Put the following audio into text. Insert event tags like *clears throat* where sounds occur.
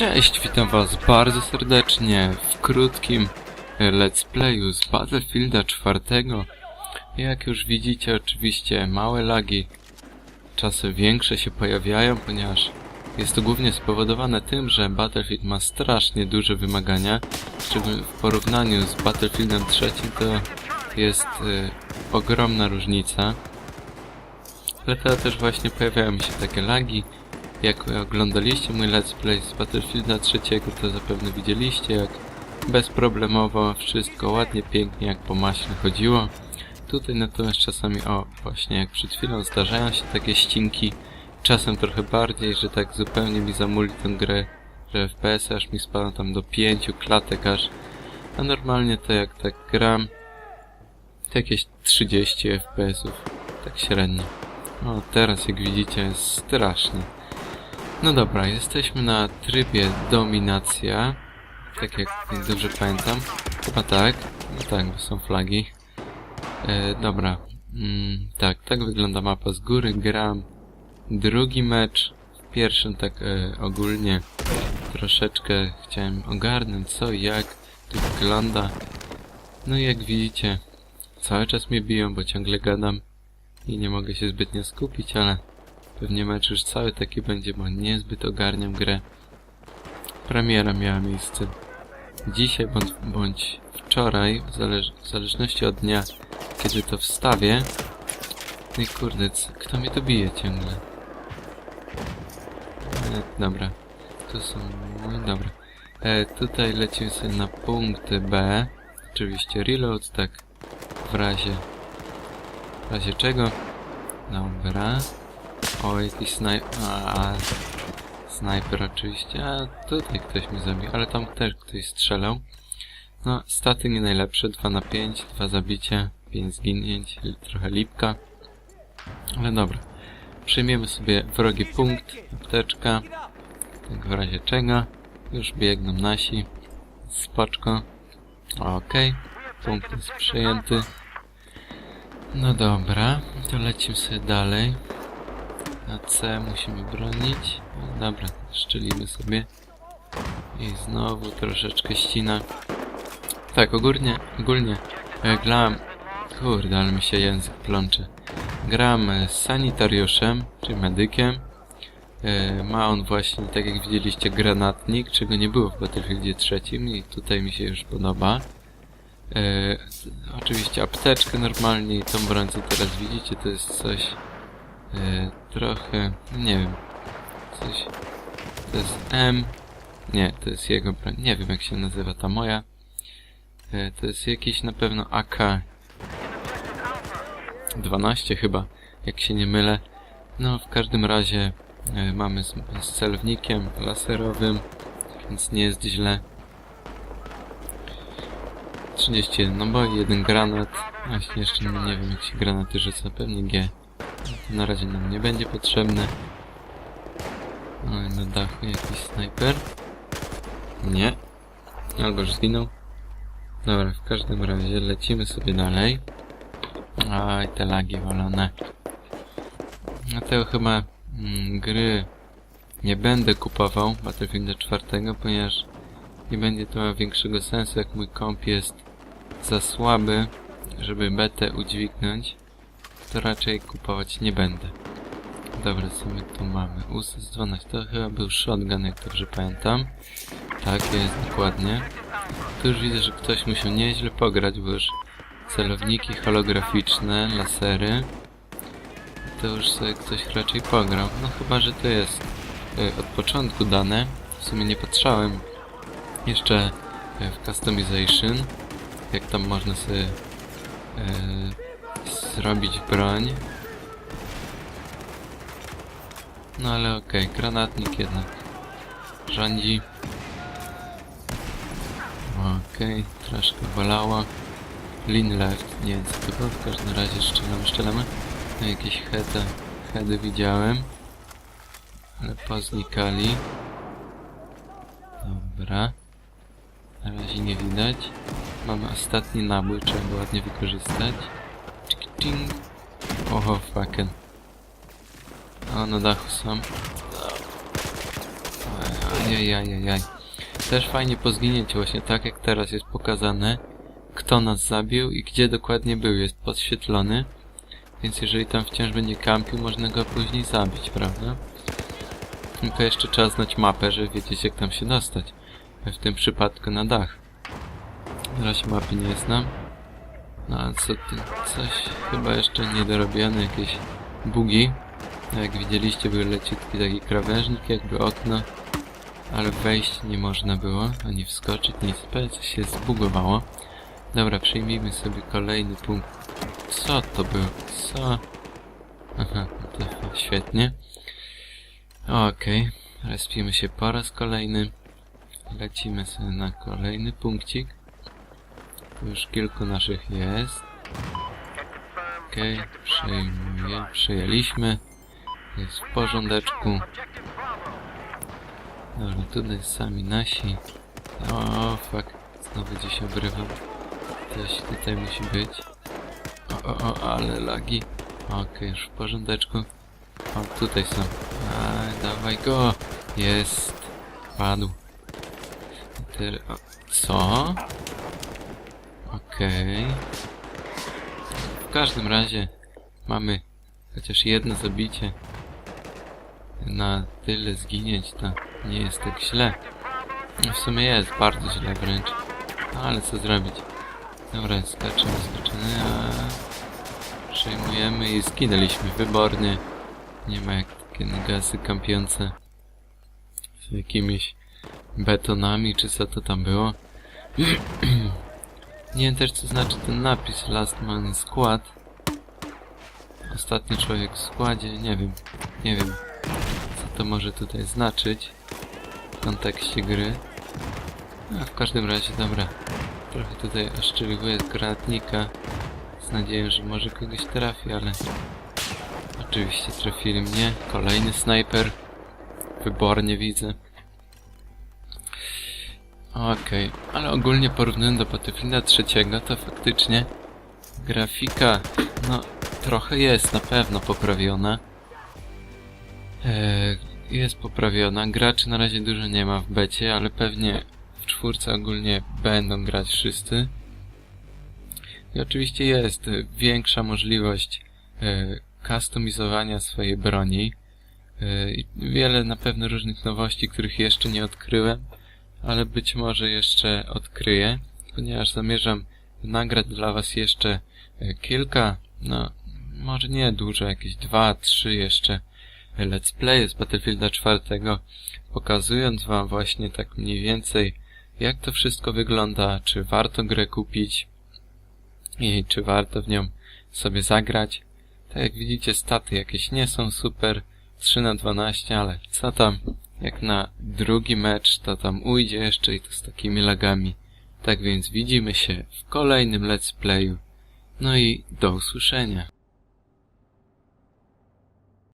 Cześć, witam was bardzo serdecznie w krótkim e, let's playu z Battlefielda 4. Jak już widzicie, oczywiście małe lagi, czasem większe się pojawiają, ponieważ jest to głównie spowodowane tym, że Battlefield ma strasznie duże wymagania, w porównaniu z Battlefieldem 3 to jest e, ogromna różnica. Dlatego też właśnie pojawiają mi się takie lagi. Jak oglądaliście mój let's play z Battlefielda 3, to zapewne widzieliście, jak bezproblemowo wszystko ładnie, pięknie, jak po maśle chodziło. Tutaj natomiast czasami, o właśnie jak przed chwilą, zdarzają się takie ścinki, czasem trochę bardziej, że tak zupełnie mi zamuli tę grę, że FPS aż mi spada tam do 5 klatek aż, a normalnie to jak tak gram, to jakieś 30 FPS-ów, tak średnio. O, teraz jak widzicie jest strasznie. No dobra, jesteśmy na trybie dominacja. Tak jak dobrze pamiętam. Chyba tak. No tak, bo są flagi. E, dobra. Mm, tak, tak wygląda mapa z góry. Gram drugi mecz. W pierwszym tak e, ogólnie troszeczkę chciałem ogarnąć co jak tu wygląda. No i jak widzicie, cały czas mnie biją, bo ciągle gadam i nie mogę się zbytnio skupić, ale Pewnie mecz już cały taki będzie, bo niezbyt ogarniam grę. Premiera miała miejsce dzisiaj bądź, bądź wczoraj, w, zależ w zależności od dnia, kiedy to wstawię. No i kurde, kto mnie tu bije ciągle? E, dobra, tu są... No dobra. E, tutaj lecimy sobie na punkty B. Oczywiście reload, tak w razie... W razie czego? Dobra. O, jakiś snajper. A, snajper oczywiście. A tutaj ktoś mnie zabił, ale tam też ktoś strzelał. No, staty nie najlepsze. 2 na 5, 2 zabicia, 5 zginięć, trochę lipka. Ale dobra. Przyjmiemy sobie wrogi punkt, apteczka. Tak w razie czego. Już biegną nasi. Spoczko. Okej. Punkt jest przyjęty. No dobra, to lecimy sobie dalej. Na C musimy bronić. Dobra, szczelimy sobie. I znowu troszeczkę ścina. Tak, ogólnie, ogólnie e, grałem... Kurde, ale mi się język plącze. Gram e, z sanitariuszem, czy medykiem. E, ma on właśnie, tak jak widzieliście, granatnik, czego nie było w Battlefieldzie trzecim i tutaj mi się już podoba. E, oczywiście apteczkę normalnie i tą broń, co teraz widzicie, to jest coś e, trochę, nie wiem, coś, to jest M, nie, to jest jego broń, nie wiem jak się nazywa ta moja, e, to jest jakiś na pewno AK 12 chyba, jak się nie mylę, no w każdym razie e, mamy z, z celownikiem laserowym, więc nie jest źle. 31 naboi, jeden granat. Właśnie jeszcze nie wiem jak się granaty rzuca, pewnie G. Na razie nam nie będzie potrzebny. I na dachu jakiś snajper. Nie. Albo już zginął. Dobra, w każdym razie lecimy sobie dalej. Aj, te lagi walone. Dlatego chyba mm, gry nie będę kupował Battlefielda 4, ponieważ nie będzie to miało większego sensu, jak mój komp jest za słaby, żeby betę udźwignąć, to raczej kupować nie będę. Dobra, co my tu mamy? USS 12, to chyba był shotgun, jak dobrze pamiętam. Tak, jest dokładnie. Tu już widzę, że ktoś musiał nieźle pograć, bo już celowniki holograficzne, lasery. To już sobie ktoś raczej pograł. No chyba, że to jest y, od początku dane. W sumie nie patrzałem jeszcze y, w customization, jak tam można sobie y, zrobić broń. No ale okej, granatnik jednak rządzi. Okej, troszkę bolało. Lean left, nie wiem co to było, w każdym razie strzelamy, strzelamy. No jakieś heady, heady widziałem. Ale poznikali. Dobra. Na razie nie widać. Mamy ostatni nabój, trzeba go ładnie wykorzystać. Ting. Oho, fucking. O, na dachu są. Ajajajajaj. Też fajnie pozginieć właśnie tak jak teraz jest pokazane, kto nas zabił i gdzie dokładnie był, jest podświetlony. Więc jeżeli tam wciąż będzie kampił, można go później zabić, prawda? Tylko jeszcze trzeba znać mapę, żeby wiedzieć jak tam się dostać. W tym przypadku na dach. Na razie mapy nie znam. No co ty? Coś chyba jeszcze niedorobione, jakieś bugi. Jak widzieliście, był leciutki taki krawężnik, jakby okno. Ale wejść nie można było, ani wskoczyć, nic. Coś się zbugowało. Dobra, przyjmijmy sobie kolejny punkt. Co to było? Co? Aha, no to świetnie. Okej, respimy się po raz kolejny. Lecimy sobie na kolejny punkcik. Już kilku naszych jest. Okej, przejmuję, przejęliśmy. Jest w porządeczku. Dobra, tutaj sami nasi. O, fuck. Znowu gdzieś obrywam. Coś tutaj musi być. O, o, o, ale lagi. Okej, już w porządeczku. O, tutaj są. A, dawaj go. Jest. Padł. O, Co? Okej. W każdym razie mamy chociaż jedno zabicie. Na tyle zginieć to nie jest tak źle. No w sumie jest bardzo źle wręcz. Ale co zrobić? Dobra, skaczemy, skaczemy, a... Przejmujemy i zginęliśmy wybornie. Nie ma jak takie negasy kampiące z jakimiś betonami, czy co to tam było. *clears throat* Nie wiem też co znaczy ten napis Last Man Squad. Ostatni człowiek w składzie, nie wiem, nie wiem co to może tutaj znaczyć w kontekście gry. A w każdym razie, dobra, trochę tutaj oszczeliwuję granatnika z nadzieją, że może kogoś trafi, ale oczywiście trafili mnie. Kolejny snajper, wybornie widzę. Okej, ale ogólnie porównując do Battlefielda trzeciego, to faktycznie grafika, no, trochę jest na pewno poprawiona. Eee, jest poprawiona. Graczy na razie dużo nie ma w becie, ale pewnie w czwórce ogólnie będą grać wszyscy. I oczywiście jest większa możliwość e, customizowania swojej broni. E, wiele na pewno różnych nowości, których jeszcze nie odkryłem, ale być może jeszcze odkryję, ponieważ zamierzam nagrać dla Was jeszcze e, kilka, no może nie dużo, jakieś dwa, trzy jeszcze let's play z Battlefielda 4, pokazując Wam właśnie tak mniej więcej jak to wszystko wygląda, czy warto grę kupić i czy warto w nią sobie zagrać. Tak jak widzicie staty jakieś nie są super, 3 na 12, ale co tam, jak na drugi mecz to tam ujdzie jeszcze i to z takimi lagami. Tak więc widzimy się w kolejnym let's playu. No i do usłyszenia.